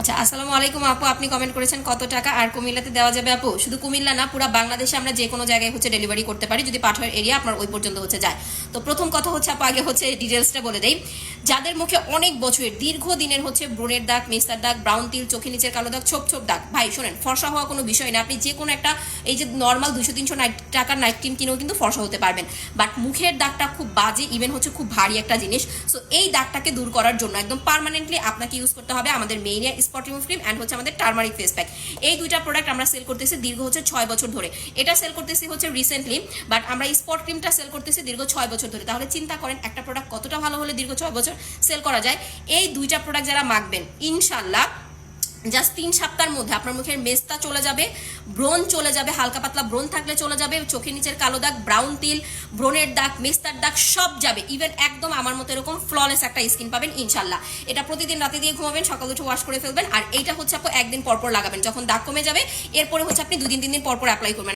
আচ্ছা আসসালামু আলাইকুম আপু, আপনি কমেন্ট করেছেন কত টাকা আর কুমিল্লাতে দেওয়া যাবে আপু? শুধু কুমিল্লা না, পুরো বাংলাদেশে আমরা যে কোনো জায়গায় হচ্ছে ডেলিভারি করতে পারি, যদি পাঠানোর এরিয়া আপনার ওই পর্যন্ত হচ্ছে যায়। তো প্রথম কথা হচ্ছে আপু, আগে হচ্ছে ডিটেলসটা বলে দেই। যাদের মুখে অনেক বছরের দীর্ঘ দিনের হচ্ছে ব্রণের দাগ, মেস্তার দাগ ব্রাউন তিল চোখে নিচের কালো দাগ, ছোপ ছোপ দাগ। ভাই, শোনেন, ফর্সা হওয়া কোনো বিষয় না। আপনি যে কোনো একটা, এই যে নর্মাল দুশো তিনশো টাকার নাইট ক্রিম কিনেও কিন্তু ফর্সা হতে পারবেন। বাট মুখের দাগটা খুব বাজে ইভেন হচ্ছে খুব ভারী একটা জিনিস। সো এই দাগটাকে দূর করার জন্য একদম পার্মানেন্টলি আপনাকে ইউজ করতে হবে আমাদের মেইনিয়া স্পট রিমুভ ক্রিম অ্যান্ড হচ্ছে আমাদের টার্মারিক ফেস প্যাক এই দুইটা প্রোডাক্ট আমরা সেল করতেছি দীর্ঘ হচ্ছে ছয় বছর ধরে। এটা সেল করতেছি হচ্ছে রিসেন্টলি বাট আমরা স্পট ক্রিমটা সেল করতেছি দীর্ঘ ছয় বছর ধরে। তাহলে চিন্তা করেন, একটা প্রোডাক্ট কতটা ভালো হলে দীর্ঘ ছয় বছর সেল করা যায়? এই দুইটা প্রোডাক্ট যারা মাখবেন ইনশাল্লাহ জাস্ট তিন সপ্তাহের মধ্যে আপনার মুখের মেস্তা চলে যাবে, ব্রণ চলে যাবে, হালকা পাতলা ব্রণ থাকলে চলে যাবে, চোখের নিচের কালো দাগ ব্রাউন তিল ব্রণের দাগ মেস্তার দাগ সব যাবে। ইভেন একদম আমার মতো এরকম ফ্ললেস একটা স্কিন পাবেন, ইনশাল্লাহ। এটা প্রতিদিন রাতে দিয়ে ঘুমাবেন, সকাল উঠে ওয়াশ করে ফেলবেন, আর এইটা হচ্ছে আপু একদিন পরপর লাগাবেন। যখন দাগ কমে যাবে, এরপরে হচ্ছে আপনি দুদিন তিন দিন পরপর অ্যাপ্লাই করবেন।